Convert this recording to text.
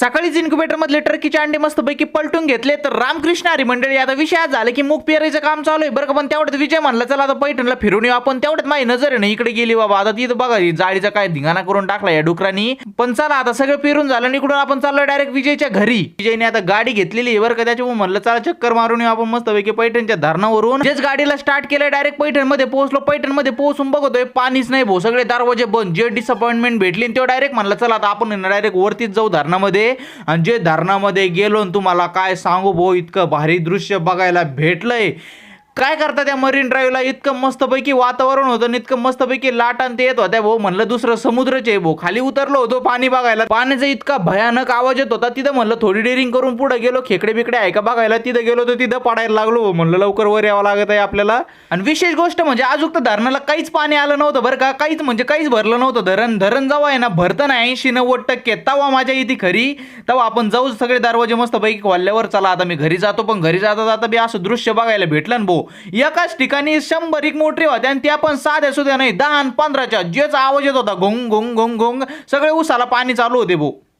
सकाळीच इन्क्युबेटरमधले टर्कीचे अंडे मस्तपैकी पलटून घेतले तर रामकृष्ण हरी मंडळी आता विषयात झालं झाला की मूग पेरायचं काम चालू आहे. बरं का पण तेवढ्यात विजय म्हणला चला आता पैठणला फिरून येऊ आपण. तेवढ्यात माझी नजर आहे ना इकडे गेली बाबा आता तिथं बघा जाळीचा काय धिंगाणा करून टाकला या डुकरांनी. पण चला आता सगळं फिरून झालं आणि इकडून आपण चाललो डायरेक्ट विजयच्या घरी. विजयने आता गाडी घेतलेली आहे बरं का त्याच्यामुळे म्हणलं चला चक्कर मारून येऊ आपण मस्तपैकी पैठणच्या धरणावरून. जेच गाडीला स्टार्ट केलं डायरेक्ट पैठणमध्ये पोहोचलो. पैठणमध्ये पोहोचून बघतोय पाणीच नाही भाऊ सगळे दरवाजे बंद. जे डिसअपॉइंटमेंट भेटली आणि तो डायरेक्ट म्हणलं चला आता आपण डायरेक्ट वरतीच जाऊ धरणामध्ये. आणि जे धरणामध्ये गेलो आणि तुम्हाला काय सांगू भाऊ इतकं भारी दृश्य बघायला भेटलंय. काय करता त्या मरीन ड्राईव्हला इतकं मस्तपैकी वातावरण होतं आणि इतकं मस्तपैकी लाट आणि ते येत होत्या. भाऊ म्हणलं दुसरं समुद्रच आहे भाऊ. खाली उतरलो होतो पाणी बघायला. पाण्याचा इतका भयानक आवाज येत होता. तिथं म्हणलं थोडी डेअरिंग करून पुढे गेलो. खेकडे बिकडे आहे का बघायला? तिथं गेलो तर तिथं पडायला लागलो म्हणलं लवकर वर यावं लागत आहे आपल्याला. आणि विशेष गोष्ट म्हणजे अजून तर धरणाला काहीच पाणी आलं नव्हतं बरं का. काहीच म्हणजे काहीच भरलं नव्हतं. धरण धरण जाऊ आहे ना भरतं ना ऐंशी नव्वद टक्के. तवा माझ्या इथे खरी. तवा आपण जाऊ सगळे दरवाजे मस्तपैकी खोलल्यावर चला आता मी घरी जातो. पण घरी जाता जाता बी असं दृश्य बघायला भेटलं ना भाऊ. एकाच ठिकाणी शंभर एक मोटरी होत्या आणि त्या पण साध्या सुद्धा नाही. दहा आणि पंधराच्या. जेच आवाज येत होता घोंग घोंग घोंग घोंग. सगळे उसाला पाणी चालू होते भाऊ.